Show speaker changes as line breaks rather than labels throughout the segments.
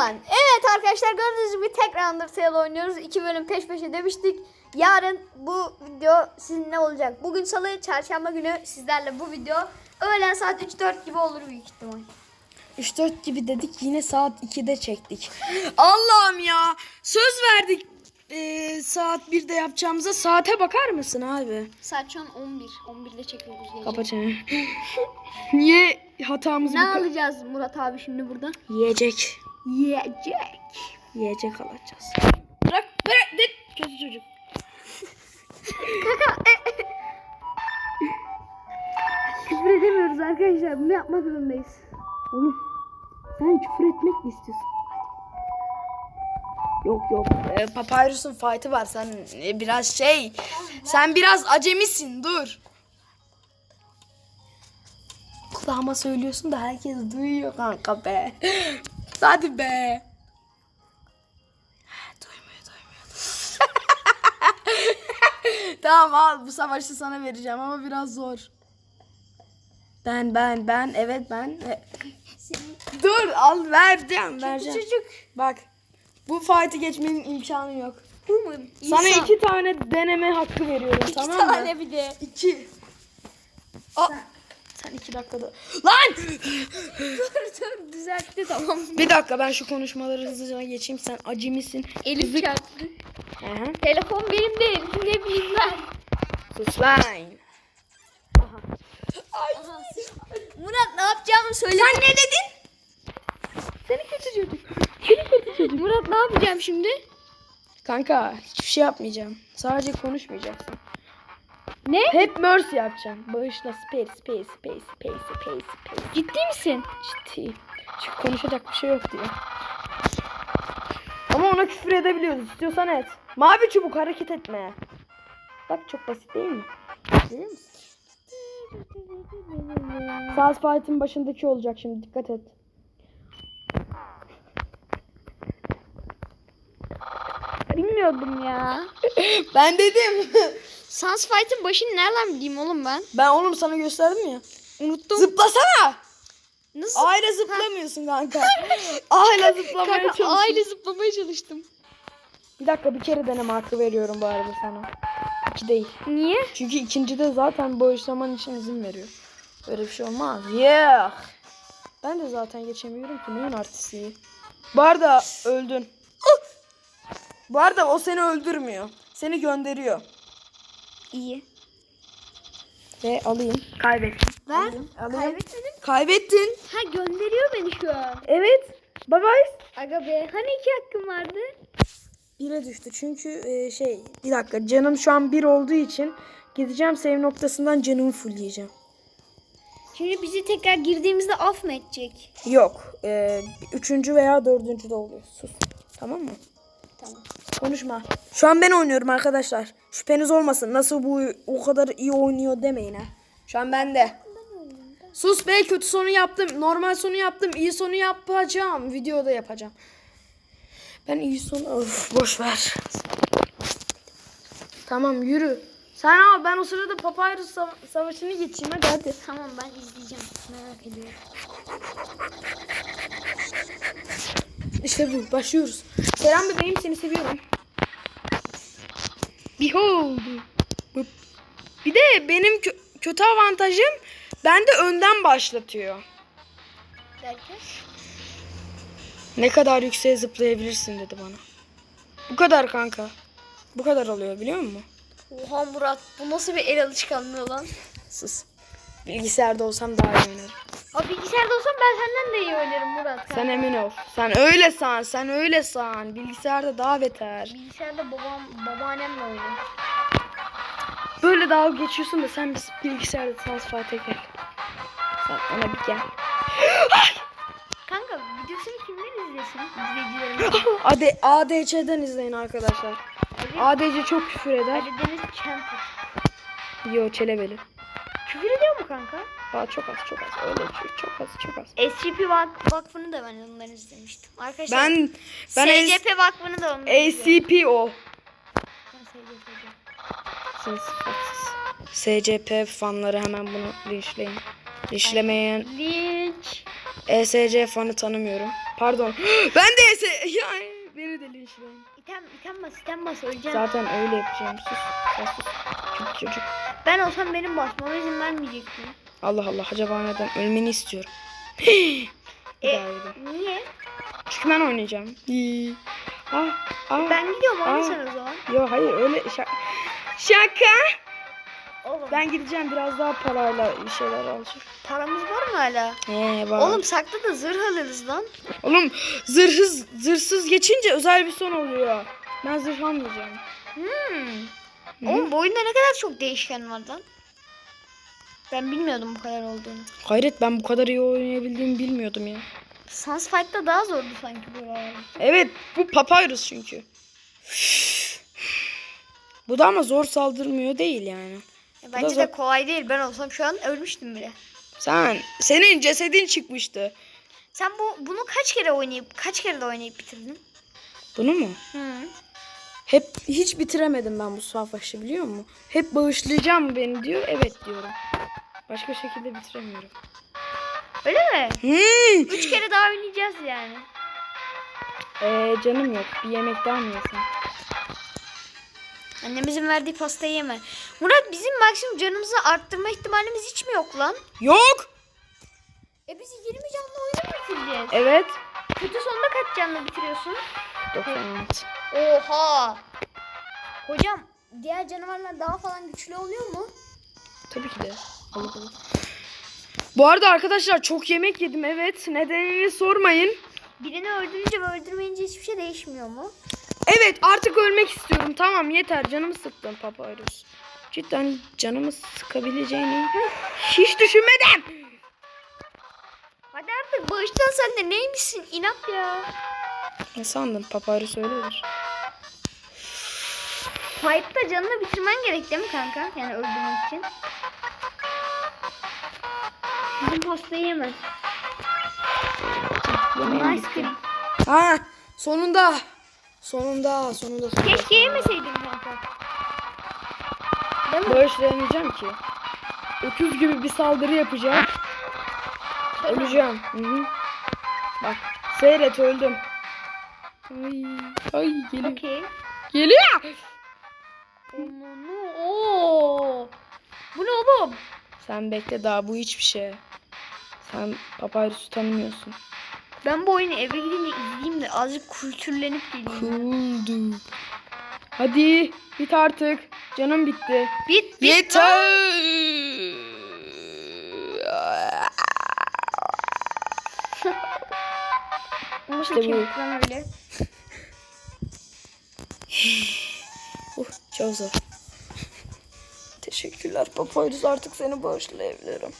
Evet arkadaşlar gördüğünüz gibi tekrar Undertale oynuyoruz. İki bölüm peş peşe demiştik. Yarın bu video sizinle olacak. Bugün salı, çarşamba günü sizlerle bu video. Öğlen saat 3-4 gibi olur büyük ihtimal.
3-4 gibi dedik yine saat 2'de çektik. Allah'ım ya söz verdik eee, saat 1'de yapacağımıza saate bakar mısın abi?
Saat şu an 11. 11'de çekiyoruz gece.
Kapa çeneni. Niye hatamızı
Ne
bu kadar-
alacağız Murat abi şimdi burada?
Yiyecek.
Yiyecek.
Yiyecek alacağız. Bırak bırak dit. Kötü çocuk.
Küfür edemiyoruz arkadaşlar. Bunu yapmak zorundayız.
Oğlum sen küfür etmek mi istiyorsun? Yok yok. Ee, Papyrus'un fight'ı var. Sen e, biraz şey. Sen biraz acemisin. Dur. Kulağıma söylüyorsun da herkes duyuyor kanka be. Hadi be. Duymuyor duymuyor. tamam al bu savaşı sana vereceğim ama biraz zor. Ben ben ben evet ben. E, Dur al vereceğim vereceğim.
Çocuk.
Bak bu fight'ı geçmenin imkanı yok.
Human.
Sana
İnsan.
iki tane deneme hakkı veriyorum
İki
tamam
tane
mı?
bir de.
İki. Aa, sen iki dakikada. Lan!
dur dur düzeltti tamam.
Bir dakika ben şu konuşmaları hızlıca geçeyim. Sen acemisin.
Elim çarptı.
Hı.
Telefon benim değil. Ne bileyim ben.
Sus lan.
Murat ne yapacağımı söyle.
Sen ne dedin?
Seni kötü çocuk. Murat ne yapacağım şimdi?
Kanka hiçbir şey yapmayacağım. Sadece konuşmayacaksın.
Ne?
Hep mercy yapacağım. Bağışla space space space space space space.
Ciddi misin?
Ciddi. Çünkü konuşacak bir şey yok diyor. Ama ona küfür edebiliyoruz. İstiyorsan et. Mavi çubuk hareket etme. Bak çok basit değil mi? Görüyor musun? Saz fight'ın başındaki olacak şimdi. Dikkat et.
Bilmiyordum ya.
ben dedim.
Sans Fight'ın başını nereden bileyim oğlum ben?
ben oğlum sana gösterdim ya.
Unuttum.
Zıplasana.
Nasıl?
Aile zıplamıyorsun kanka. Aile zıplamaya
Kanka
çalışıyorsun.
aile zıplamaya çalıştım.
Bir dakika bir kere deneme hakkı veriyorum bu arada sana. İki değil.
Niye?
Çünkü ikincide zaten bağışlaman için izin veriyor. Öyle bir şey olmaz. Yeah. Ben de zaten geçemiyorum ki neyin artistliği. Bu arada öldün. Bu arada o seni öldürmüyor. Seni gönderiyor.
İyi.
Ve alayım. Kaybettim.
Ver.
Alayım.
Kaybetmedim.
Kaybettin.
Ha gönderiyor beni şu an.
Evet. Bye bye.
Aga be. Hani iki hakkım vardı?
Bire düştü çünkü e, şey bir dakika canım şu an bir olduğu için gideceğim save noktasından canımı fullleyeceğim.
Şimdi bizi tekrar girdiğimizde af mı edecek?
Yok. E, üçüncü veya dördüncü de oluyor. Sus. Tamam mı?
Tamam.
Konuşma. Şu an ben oynuyorum arkadaşlar. Şüpheniz olmasın. Nasıl bu o kadar iyi oynuyor demeyin ha. Şu an bende. Sus be kötü sonu yaptım. Normal sonu yaptım. iyi sonu yapacağım. Videoda yapacağım. Ben iyi sonu... Of, boş ver. Tamam yürü. Sen al ben o sırada Papyrus sava- savaşını geçeyim hadi hadi.
Tamam ben izleyeceğim. Merak ediyorum.
İşte bu başlıyoruz. Selam bebeğim seni seviyorum. Behold. Bir de benim kö- kötü avantajım bende önden başlatıyor.
Derken?
Ne kadar yükseğe zıplayabilirsin dedi bana. Bu kadar kanka. Bu kadar oluyor biliyor musun?
Oha Murat bu nasıl bir el alışkanlığı lan?
Sus. Bilgisayarda olsam daha iyi oynarım.
Abi bilgisayarda olsam ben senden de iyi oynarım Murat.
Sen emin ol. Sen öyle san. Sen öyle san. Bilgisayarda daha beter.
Bilgisayarda babam, babaannemle oynuyor.
Böyle dalga geçiyorsun da sen biz bilgisayarda Transfight'e gel. Sen ona bir gel.
Kanka videosunu kimler izlesin? İzleyicilerimiz.
AD, ADC'den izleyin arkadaşlar. ADC çok küfür eder.
Ali Deniz Champion.
Yo çelebeli.
Kanka?
Daha çok az çok az. Öyle çok, çok az çok az.
SCP Vak- Vakfı'nı da ben ondan izlemiştim. Arkadaşlar
Ben ben
SCP Vakfı'nı da ondan.
ACP o. Sen sıfatsız. SCP fanları hemen bunu linçleyin. Linçlemeyen
Linç.
ESC fanı tanımıyorum. Pardon. Ben de ese... Ya, beni de linçleyin.
İtem, item bas, item bas öleceğim.
Zaten öyle yapacağım. Sus. Sen sus. Çocuk çocuk.
Ben olsam benim basmama izin vermeyecektin.
Allah Allah acaba neden? Ölmeni istiyorum.
E, niye?
Çünkü ben oynayacağım. Ah, ah.
Ben gidiyorum
Aa.
oyna sen o zaman.
Yo hayır öyle şaka. Şaka.
Oğlum
Ben gideceğim biraz daha parayla bir şeyler alacağım.
paramız var mı hala?
He var.
Oğlum sakla da zırh alırız lan.
Oğlum zırhsız zırhsız geçince özel bir son oluyor. Ben zırh almayacağım.
Hmm. Oğlum bu oyunda ne kadar çok değişken var lan. Ben bilmiyordum bu kadar olduğunu.
Hayret ben bu kadar iyi oynayabildiğimi bilmiyordum ya.
Sans Fight'ta daha zordu sanki buralar.
Evet bu papyrus çünkü. Bu da ama zor saldırmıyor değil yani.
Bence
zor.
de kolay değil. Ben olsam şu an ölmüştüm bile.
Sen senin cesedin çıkmıştı.
Sen bu bunu kaç kere oynayıp kaç kere de oynayıp bitirdin?
Bunu mu?
Hı.
Hep hiç bitiremedim ben bu savaşı biliyor musun? Hep bağışlayacağım beni diyor. Evet diyorum. Başka şekilde bitiremiyorum.
Öyle mi?
Hmm.
Üç kere daha oynayacağız yani.
Ee, canım yok. Bir yemek daha mı yesem?
Annemizin verdiği pastayı yeme. Murat bizim maksimum canımızı arttırma ihtimalimiz hiç mi yok lan?
Yok.
E biz 20 canlı oyunu mu bitireceğiz?
Evet.
Kötü sonunda kaç canlı bitiriyorsun?
96.
Oha! Hocam diğer canavarlar daha falan güçlü oluyor mu?
Tabii ki de. Bu arada arkadaşlar çok yemek yedim evet. Nedenini sormayın.
Birini öldürünce ve öldürmeyince hiçbir şey değişmiyor mu?
Evet artık ölmek istiyorum. Tamam yeter canımı sıktın Papyrus. Cidden canımı sıkabileceğini hiç düşünmedim.
Hadi artık bağıştan sen de neymişsin inat ya.
Ne sandın Papyrus öyledir.
Fight'ta canını bitirmen gerek değil mi kanka? Yani öldürmek için. Bizim pastayı yemez. Nice.
Ha sonunda. Sonunda sonunda. sonunda.
Keşke yemeseydin kanka. Değil mi?
Bağışlayamayacağım ki. Öküz gibi bir saldırı yapacağım. Öleceğim. Hı hı. Bak seyret öldüm. Ay, ay geliyor.
Okey.
Geliyor.
Oo. Bu ne oğlum?
Sen bekle daha bu hiçbir şey. Sen Papyrus'u tanımıyorsun.
Ben bu oyunu eve gidince izleyeyim de azıcık kültürlenip geleyim.
Cooldu. Hadi bit artık. Canım bitti.
Bit bit.
Yeter. İşte bu.
öyle?
Uh, çok zor. Teşekkürler Papyrus artık seni bağışlayabilirim.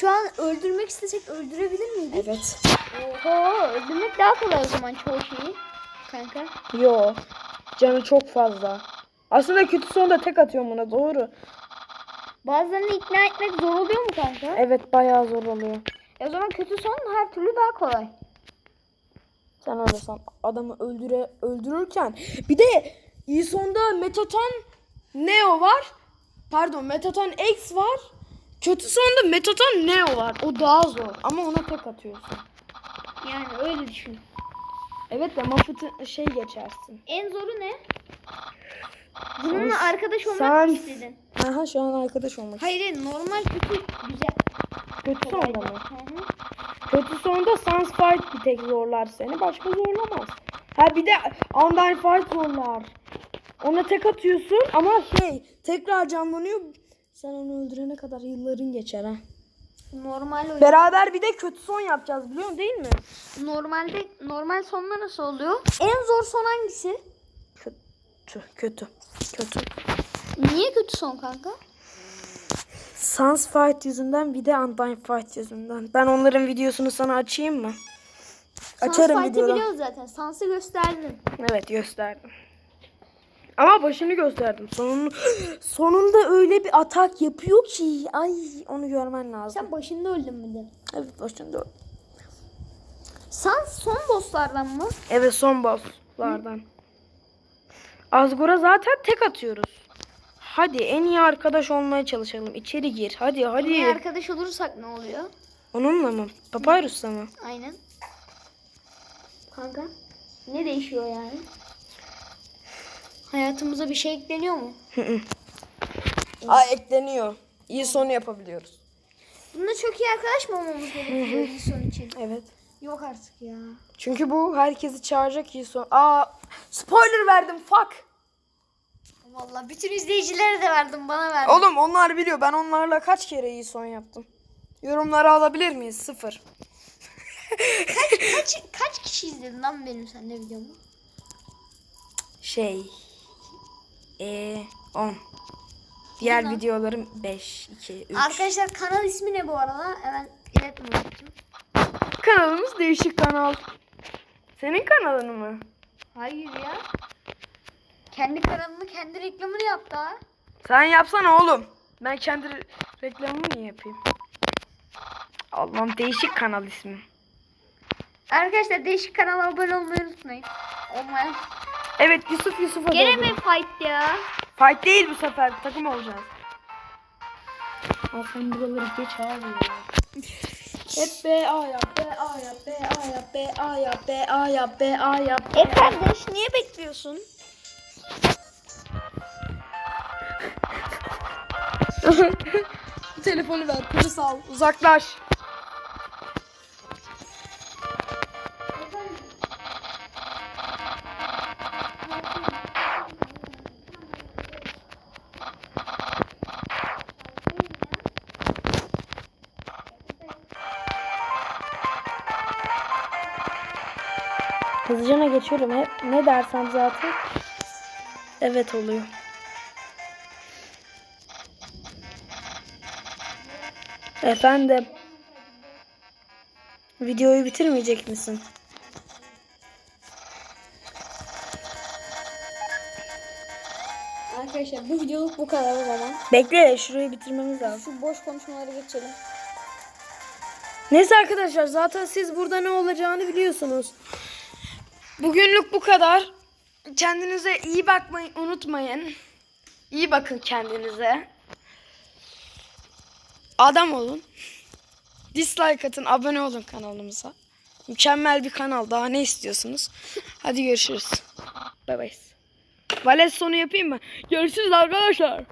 Şu an öldürmek istesek öldürebilir miydik?
Evet.
Oho öldürmek daha kolay o zaman çoğu şeyi. Kanka.
Yo. Canı çok fazla. Aslında kötü sonunda tek atıyorum buna doğru.
Bazılarını ikna etmek zor oluyor mu kanka?
Evet bayağı zor oluyor.
E o zaman kötü son her türlü daha kolay.
Sen öyle san. Adamı öldüre öldürürken bir de iyi sonda Metaton Neo var. Pardon Metaton X var. Kötü sonda Metaton Neo var. O daha zor ama ona tek atıyorsun.
Yani öyle düşün.
Evet de Muffet'ı şey geçersin.
En zoru ne? Bununla arkadaş olmak
sen-
mı istedin?
Aha şu an arkadaş olmak.
Hayır hayır, normal kötü güzel.
Kötü sonda mı?
Hı hı.
Kötü sonda Sans Fight bir tek zorlar seni. Başka zorlamaz. Ha bir de Undyne Fight zorlar. Ona tek atıyorsun ama şey tekrar canlanıyor. Sen onu öldürene kadar yılların geçer ha.
Normal oyun.
Beraber bir de kötü son yapacağız biliyor değil mi?
Normalde normal sonlar nasıl oluyor? En zor son hangisi?
Kötü, kötü, kötü.
Niye kötü son kanka?
Sans Fight yüzünden bir de Undyne Fight yüzünden. Ben onların videosunu sana açayım mı? Açarım
Sans Fight'ı
videoda.
biliyoruz zaten. Sans'ı gösterdin.
Evet gösterdim. Ama başını gösterdim. Sonunu, sonunda öyle bir atak yapıyor ki. Ay onu görmen lazım.
Sen başında öldün mü de?
Evet başında.
Sans son bosslardan mı?
Evet son bosslardan. Azgur'a zaten tek atıyoruz. Hadi en iyi arkadaş olmaya çalışalım. İçeri gir. Hadi hadi.
Bir arkadaş olursak ne oluyor?
Onunla mı? Papyrus'la mı?
Aynen. Kanka. Ne değişiyor yani? Hayatımıza bir şey ekleniyor mu?
Aa ekleniyor. İyi sonu yapabiliyoruz.
Bunda çok iyi arkadaş mı olmamız gerekiyor iyi son için?
Evet.
Yok artık ya.
Çünkü bu herkesi çağıracak iyi son. Aa spoiler verdim fuck.
Vallahi bütün izleyicilere de verdim bana verdin.
Oğlum onlar biliyor. Ben onlarla kaç kere iyi son yaptım. Yorumları alabilir miyiz? Sıfır.
Kaç, kaç kişi izledin lan benim seninle videomu?
Şey. Ee, 10. Diğer
Lan.
videolarım 5, 2, 3.
Arkadaşlar kanal ismi ne bu arada? Hemen iletme unuttum.
Kanalımız değişik kanal. Senin kanalın mı?
Hayır ya. Kendi kanalını kendi reklamını yaptı ha.
Sen yapsana oğlum. Ben kendi re- reklamımı niye yapayım? Allah'ım değişik kanal ismi.
Arkadaşlar değişik kanala abone olmayı unutmayın. Olmayan.
Evet Yusuf Yusuf'a
Gene
doğru.
mi fight ya?
Fight değil bu sefer. Takım olacağız. Al sen buraları geç abi ya. Hep B A yap, B A yap, B A yap, B A yap, B A yap, B A yap.
E kardeş niye bekliyorsun?
Telefonu ver, polis al. Uzaklaş. Geçiyorum. Hep ne dersem zaten. Evet oluyor. Efendim. Videoyu bitirmeyecek misin?
Arkadaşlar bu videoluk bu kadar o zaman.
Bekle şurayı bitirmemiz lazım.
Şu boş konuşmaları geçelim.
Neyse arkadaşlar zaten siz burada ne olacağını biliyorsunuz. Bugünlük bu kadar. Kendinize iyi bakmayı unutmayın. İyi bakın kendinize. Adam olun. Dislike atın, abone olun kanalımıza. Mükemmel bir kanal. Daha ne istiyorsunuz? Hadi görüşürüz. Bay bay. Vales sonu yapayım mı? Görüşürüz arkadaşlar.